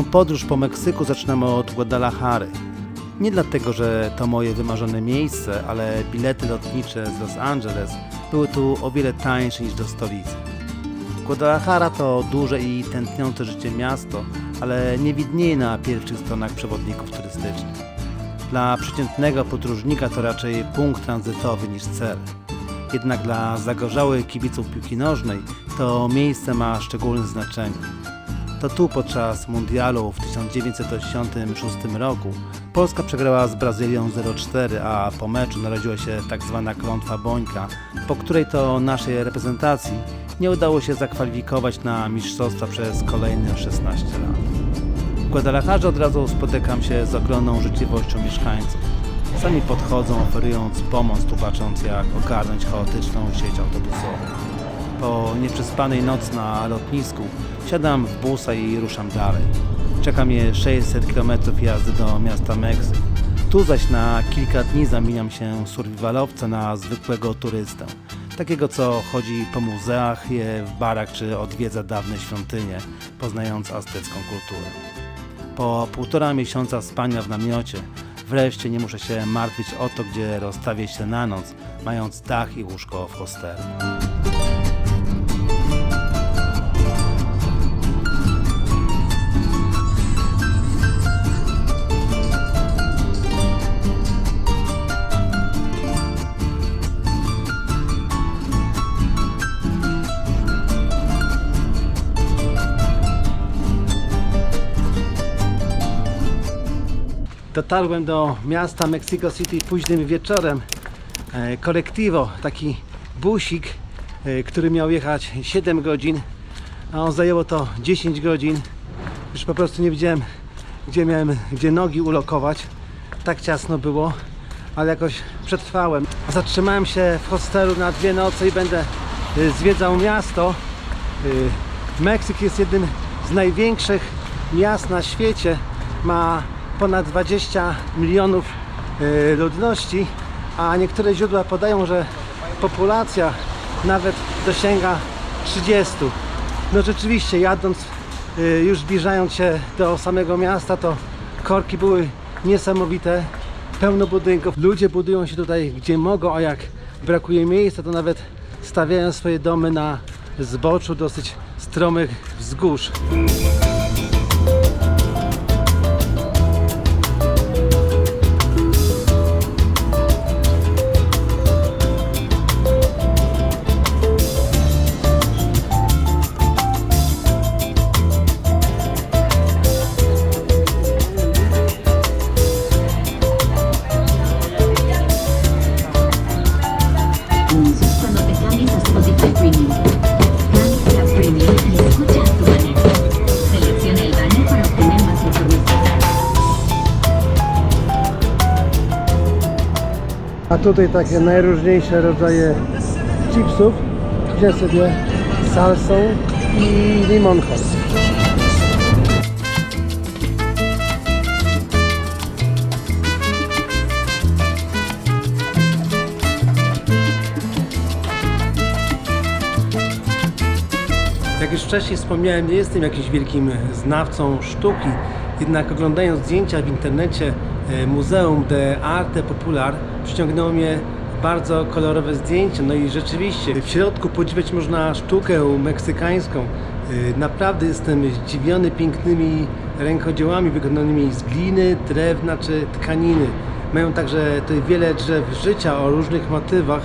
Moją podróż po Meksyku zaczynam od Guadalajary. Nie dlatego, że to moje wymarzone miejsce, ale bilety lotnicze z Los Angeles były tu o wiele tańsze niż do stolicy. Guadalajara to duże i tętniące życie miasto, ale nie widnieje na pierwszych stronach przewodników turystycznych. Dla przeciętnego podróżnika to raczej punkt tranzytowy niż cel. Jednak dla zagorzałych kibiców piłki nożnej to miejsce ma szczególne znaczenie. To tu podczas mundialu w 1986 roku Polska przegrała z Brazylią 0-4, a po meczu narodziła się tak zwana klątwa Bońka, po której to naszej reprezentacji nie udało się zakwalifikować na mistrzostwa przez kolejne 16 lat. W Guadalajarze od razu spotykam się z ogromną życzliwością mieszkańców. Sami podchodzą, oferując pomoc, tłumacząc jak ogarnąć chaotyczną sieć autobusową. Po nieprzespanej nocy na lotnisku siadam w busa i ruszam dalej. Czeka mnie 600 km jazdy do miasta Meksyk. Tu zaś na kilka dni zamieniam się survivalowca na zwykłego turystę. Takiego co chodzi po muzeach, je w barach czy odwiedza dawne świątynie, poznając aztecką kulturę. Po półtora miesiąca spania w namiocie wreszcie nie muszę się martwić o to, gdzie rozstawię się na noc, mając dach i łóżko w hostelu. Dotarłem do miasta Mexico City późnym wieczorem. E, Colectivo, taki busik, e, który miał jechać 7 godzin, a on zajęło to 10 godzin. Już po prostu nie wiedziałem, gdzie miałem, gdzie nogi ulokować. Tak ciasno było, ale jakoś przetrwałem. Zatrzymałem się w hostelu na dwie noce i będę e, zwiedzał miasto. Meksyk jest jednym z największych miast na świecie. Ma ponad 20 milionów e, ludności, a niektóre źródła podają, że populacja nawet dosięga 30. No rzeczywiście, jadąc, e, już zbliżając się do samego miasta, to korki były niesamowite, pełno budynków. Ludzie budują się tutaj gdzie mogą, a jak brakuje miejsca, to nawet stawiają swoje domy na zboczu dosyć stromych wzgórz. Tutaj takie najróżniejsze rodzaje chipsów. Wziąłem sobie salsą i limonką. Jak już wcześniej wspomniałem, nie jestem jakimś wielkim znawcą sztuki, jednak oglądając zdjęcia w internecie Muzeum de Arte Popular przyciągnęło mnie bardzo kolorowe zdjęcie. No i rzeczywiście w środku podziwiać można sztukę meksykańską. E, Naprawdę jestem zdziwiony pięknymi rękodziełami wykonanymi z gliny, drewna czy tkaniny. Mają także tutaj wiele drzew życia o różnych motywach,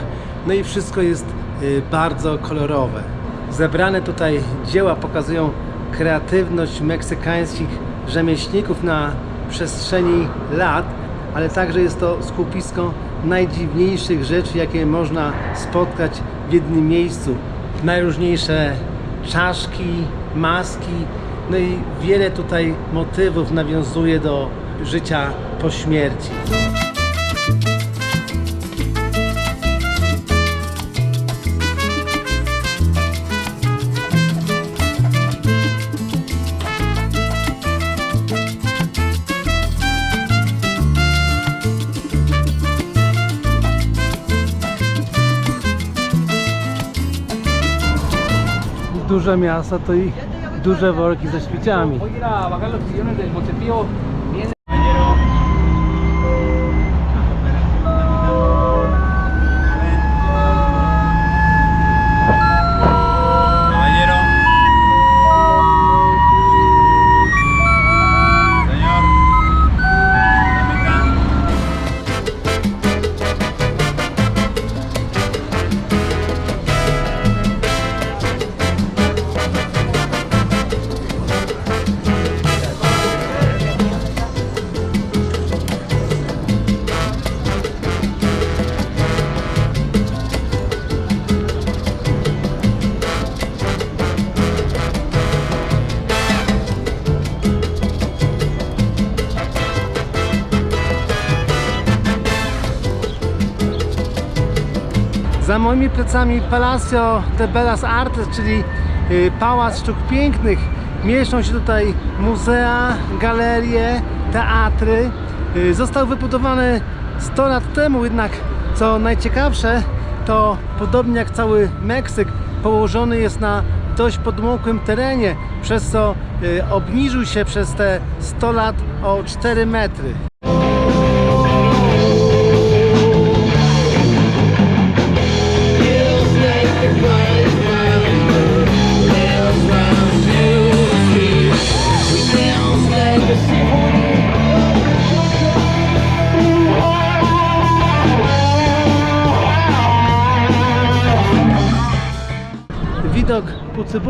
no i wszystko jest e, bardzo kolorowe. Zebrane tutaj dzieła pokazują kreatywność meksykańskich rzemieślników na przestrzeni lat, ale także jest to skupisko najdziwniejszych rzeczy, jakie można spotkać w jednym miejscu. Najróżniejsze czaszki, maski, no i wiele tutaj motywów nawiązuje do życia po śmierci. Duże miasta, to i duże worki ze śmieciami. Moimi plecami Palacio de Bellas Artes, czyli y, Pałac Sztuk Pięknych. Mieszczą się tutaj muzea, galerie, teatry. Y, Został wybudowany 100 lat temu, jednak co najciekawsze, to podobnie jak cały Meksyk, położony jest na dość podmokłym terenie, przez co y, obniżył się przez te 100 lat o 4 metry.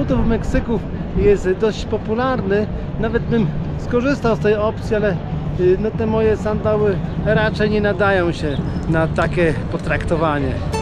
Pucybutu w Meksyku jest dość popularny. Nawet bym skorzystał z tej opcji, ale y, no te moje sandały raczej nie nadają się na takie potraktowanie.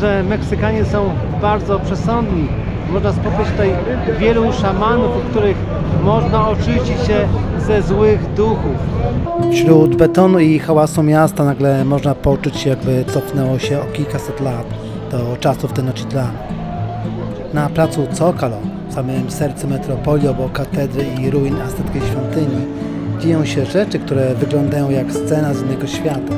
Że Meksykanie są bardzo przesądni. Można spotkać tutaj wielu szamanów, u których można oczyścić się ze złych duchów. Wśród betonu i hałasu miasta nagle można poczuć się, jakby cofnęło się o kilkaset lat do czasów Tenochtitlan. Na placu Zocalo, w samym sercu metropolii obok katedry i ruin azteckiej świątyni, dzieją się rzeczy, które wyglądają jak scena z innego świata.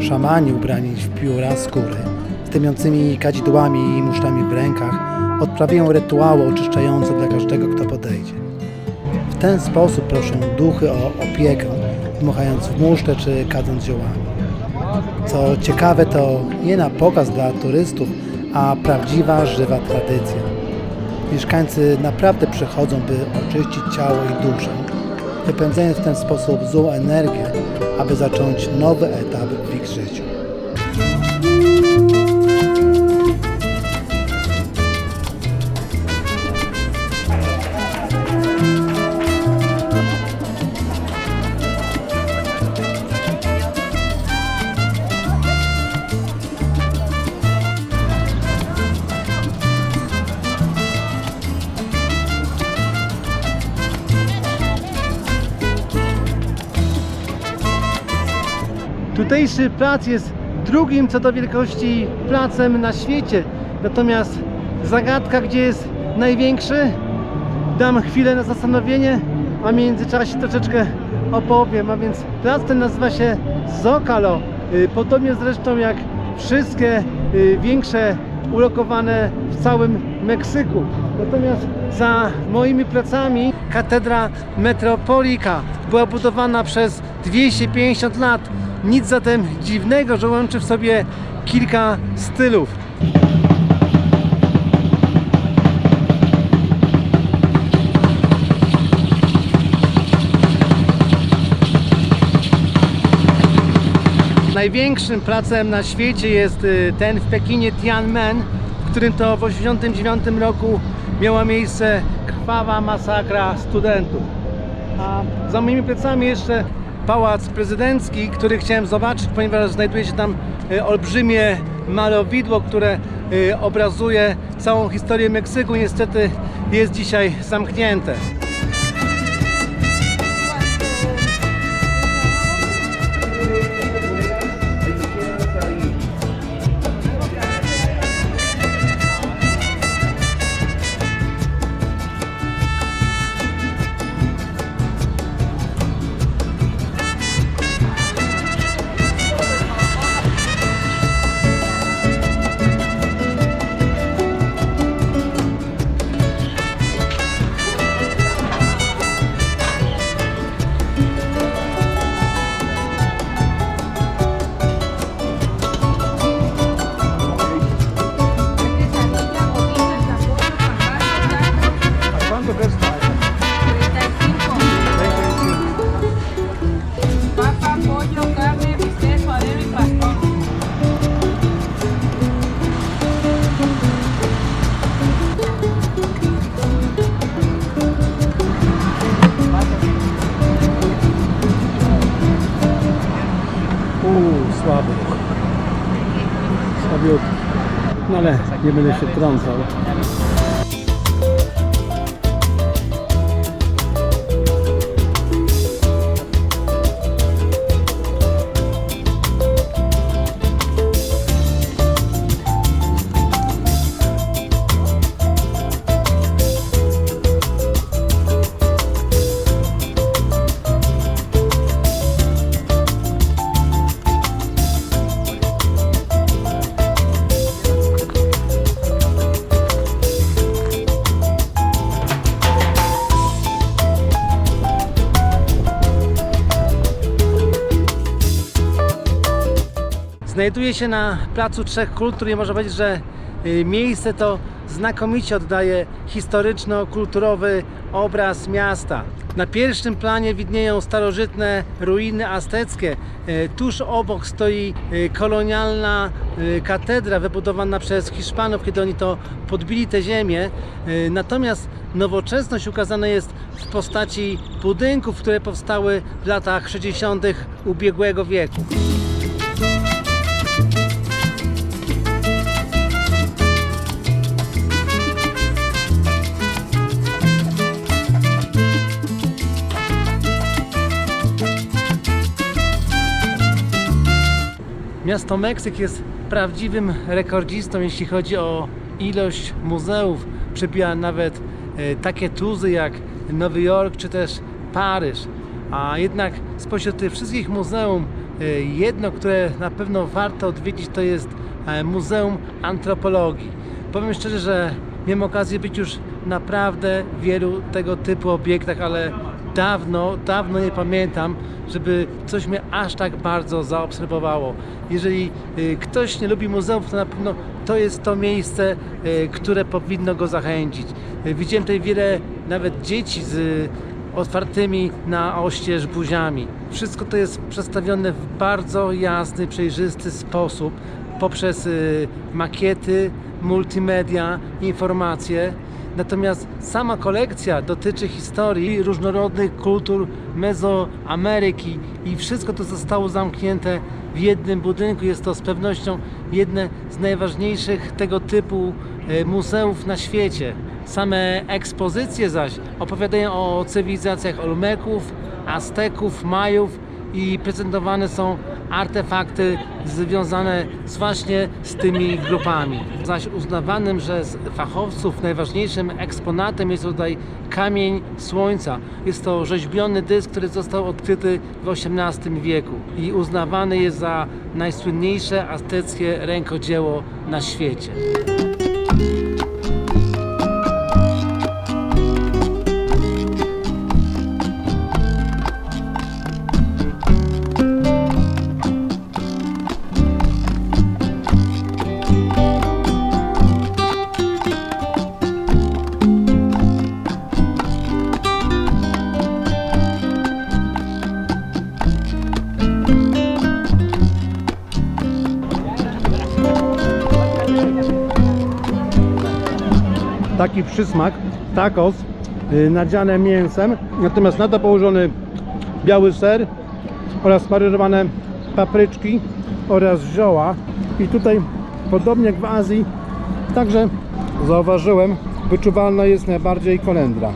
Szamani ubrani w pióra skóry, dymiącymi kadzidłami i muszlami w rękach, odprawiają rytuały oczyszczające dla każdego, kto podejdzie. W ten sposób proszą duchy o opiekę, dmuchając w muszle czy kadząc ziołami. Co ciekawe, to nie na pokaz dla turystów, a prawdziwa, żywa tradycja. Mieszkańcy naprawdę przychodzą, by oczyścić ciało i duszę, wypędzając w ten sposób złą energię, aby zacząć nowy etap w ich życiu. Tutejszy plac jest drugim co do wielkości placem na świecie. Natomiast zagadka, gdzie jest największy, dam chwilę na zastanowienie, a w międzyczasie troszeczkę opowiem. A więc plac ten nazywa się Zocalo. Y, Podobnie zresztą jak wszystkie y, większe ulokowane w całym Meksyku. Natomiast za moimi plecami katedra Metropolika była budowana przez 250 lat. Nic zatem dziwnego, że łączy w sobie kilka stylów. największym placem na świecie jest y, ten w Pekinie Tiananmen, w którym to w 1989 roku miała miejsce krwawa masakra studentów. A za moimi plecami jeszcze pałac prezydencki, który chciałem zobaczyć, ponieważ znajduje się tam y, olbrzymie malowidło, które y, obrazuje całą historię Meksyku. Niestety jest dzisiaj zamknięte. Nie będę się trącał. Znajduje się na Placu Trzech Kultur i można powiedzieć, że y, miejsce to znakomicie oddaje historyczno-kulturowy obraz miasta. Na pierwszym planie widnieją starożytne ruiny azteckie. Y, Tuż obok stoi y, kolonialna katedra wybudowana przez Hiszpanów, kiedy oni to podbili tę ziemię. Natomiast nowoczesność ukazana jest w postaci budynków, które powstały w latach 60. ubiegłego wieku. Miasto Meksyk jest prawdziwym rekordzistą, jeśli chodzi o ilość muzeów. Przebija nawet e, takie tuzy jak Nowy Jork czy też Paryż. A jednak spośród tych wszystkich muzeum e, jedno, które na pewno warto odwiedzić to jest e, Muzeum Antropologii. Powiem szczerze, że miałem okazję być już naprawdę w wielu tego typu obiektach, ale dawno, dawno nie pamiętam, żeby coś mnie aż tak bardzo zaobserwowało. Jeżeli y, ktoś nie lubi muzeów, to na pewno to jest to miejsce, y, które powinno go zachęcić. Y, Widziałem tutaj wiele nawet dzieci z otwartymi na oścież buziami. Wszystko to jest przedstawione w bardzo jasny, przejrzysty sposób poprzez makiety, multimedia, informacje. Natomiast sama kolekcja dotyczy historii różnorodnych kultur Mezoameryki i wszystko to zostało zamknięte w jednym budynku. Jest to z pewnością jedne z najważniejszych tego typu e, muzeów na świecie. Same ekspozycje zaś opowiadają o cywilizacjach Olmeków, Azteków, Majów i prezentowane są artefakty związane właśnie z tymi grupami. Zaś uznawanym przez fachowców najważniejszym eksponatem jest tutaj kamień słońca. Jest to rzeźbiony dysk, który został odkryty w XVIII wieku i uznawany jest za najsłynniejsze azteckie rękodzieło na świecie. Taki przysmak, tacos y, nadziane mięsem, natomiast na to położony biały ser oraz sparyżowane papryczki oraz zioła i tutaj podobnie jak w Azji także zauważyłem wyczuwalna jest najbardziej kolendra.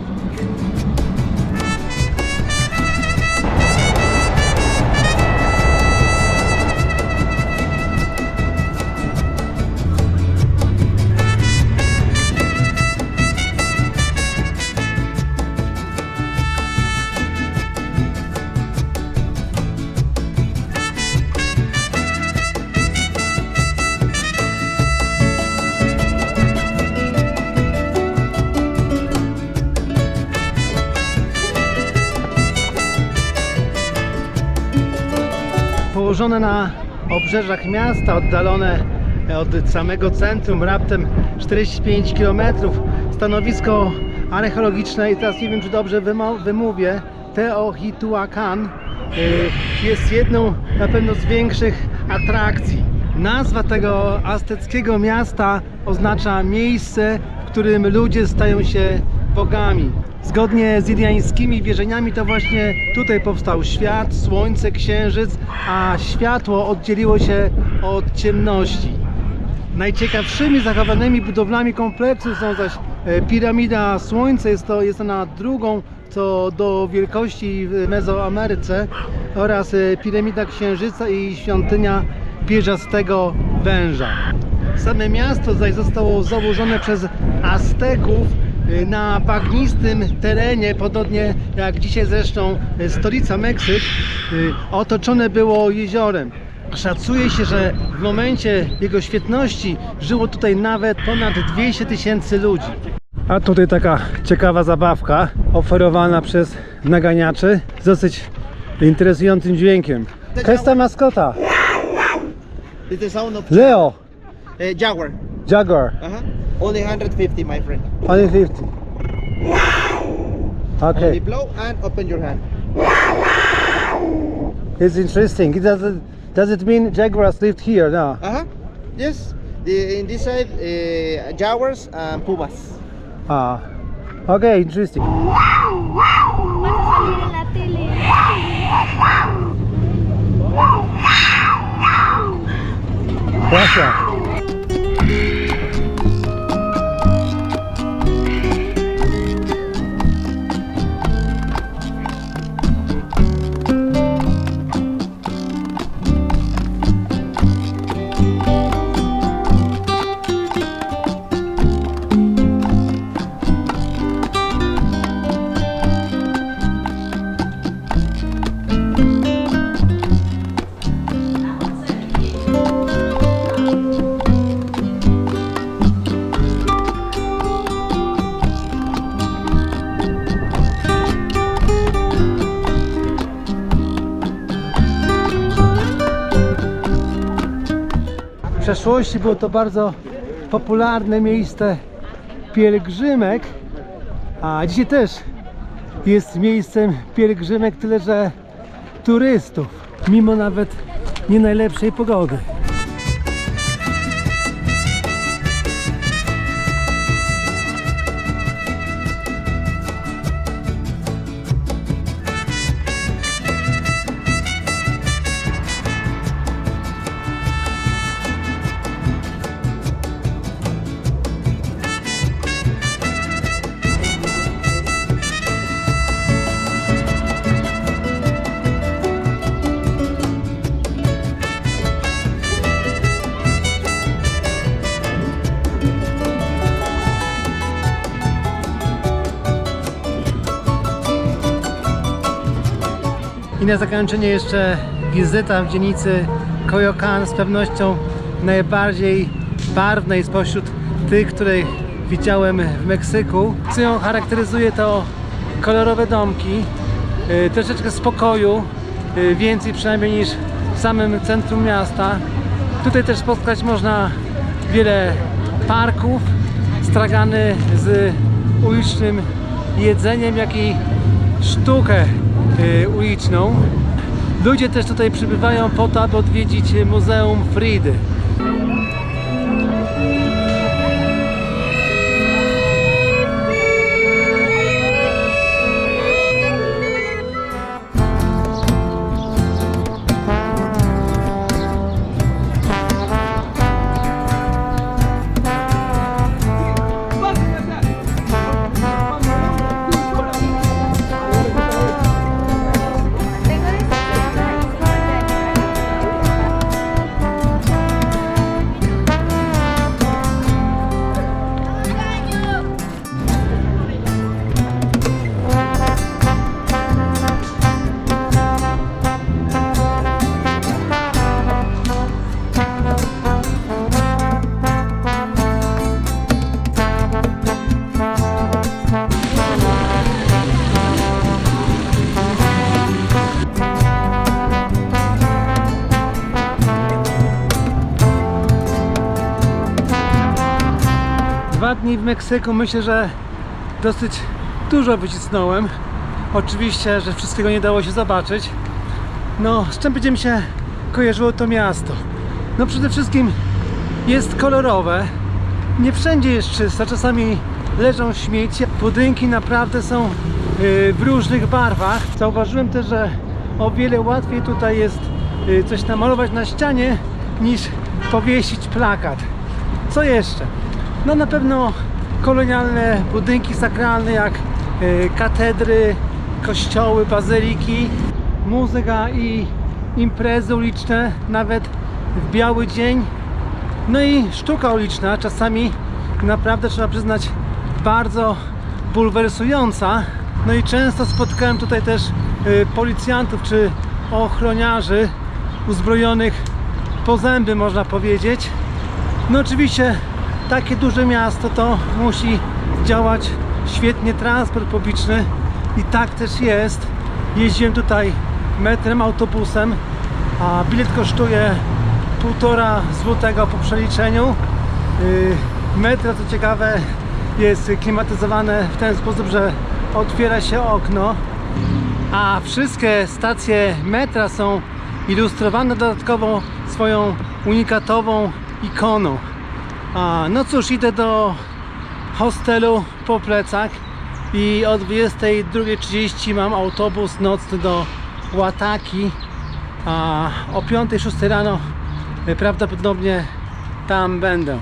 Położone na obrzeżach miasta, oddalone od samego centrum raptem 45 km. Stanowisko archeologiczne i teraz nie wiem czy dobrze wymówię, Teotihuacan y, jest jedną na pewno z większych atrakcji. Nazwa tego azteckiego miasta oznacza miejsce, w którym ludzie stają się bogami. Zgodnie z indiańskimi wierzeniami to właśnie tutaj powstał świat, słońce, księżyc, a światło oddzieliło się od ciemności. Najciekawszymi zachowanymi budowlami kompleksu są zaś e, piramida Słońca, jest to jest ona drugą co do wielkości w Mezoameryce oraz e, piramida Księżyca i świątynia pierzastego węża. Same miasto zaś zostało założone przez Azteków na bagnistym terenie, podobnie jak dzisiaj zresztą y, stolica Meksyk, y, otoczone było jeziorem. Szacuje się, że w momencie jego świetności żyło tutaj nawet ponad 200 tysięcy ludzi. A tutaj taka ciekawa zabawka oferowana przez naganiaczy z dosyć interesującym dźwiękiem. To jest ta maskota. Leo, jaguar. Jaguar, Uh-huh. Only 150, my friend. 150. Only Okay, blow and open your hand. it's interesting. It does, it, does it mean jaguars lived here? No. Uh-huh. Yes. The, in this side, uh, jaguars and pumas. Ah, okay, interesting. Gracias. Przeszłości było to bardzo popularne miejsce pielgrzymek, a dzisiaj też jest miejscem pielgrzymek, tyle że turystów, mimo nawet nie najlepszej pogody. I na zakończenie jeszcze wizyta w dzielnicy Coyoacán z pewnością najbardziej barwnej spośród tych, które widziałem w Meksyku. Co ją charakteryzuje to kolorowe domki, y, troszeczkę spokoju, y, więcej przynajmniej niż w samym centrum miasta. Tutaj też spotkać można wiele parków, stragany z ulicznym jedzeniem, jak i sztukę uliczną. Ludzie też tutaj przybywają po to, aby odwiedzić Muzeum Fridy. Dni w Meksyku myślę, że dosyć dużo wycisnąłem. Oczywiście, że wszystkiego nie dało się zobaczyć. No, z czym będzie mi się kojarzyło to miasto? No przede wszystkim jest kolorowe. Nie wszędzie jest czysto, czasami leżą śmieci. Budynki naprawdę są y, w różnych barwach. Zauważyłem też, że o wiele łatwiej tutaj jest y, coś namalować na ścianie niż powiesić plakat. Co jeszcze? No na pewno kolonialne budynki sakralne jak y, katedry, kościoły, bazyliki, muzyka i imprezy uliczne nawet w biały dzień. No i sztuka uliczna, czasami naprawdę trzeba przyznać bardzo bulwersująca. No i często spotkałem tutaj też y, policjantów czy ochroniarzy uzbrojonych po zęby można powiedzieć. No oczywiście takie duże miasto to musi działać świetnie transport publiczny i tak też jest. Jeździłem tutaj metrem, autobusem, a bilet kosztuje półtora złotego po przeliczeniu. Yy, Metro, co ciekawe, jest klimatyzowane w ten sposób, że otwiera się okno, a wszystkie stacje metra są ilustrowane dodatkowo swoją unikatową ikoną. A, no cóż, idę do hostelu po plecach i o 22.30 mam autobus nocny do Łataki, a o 5-6 rano e, prawdopodobnie tam będę.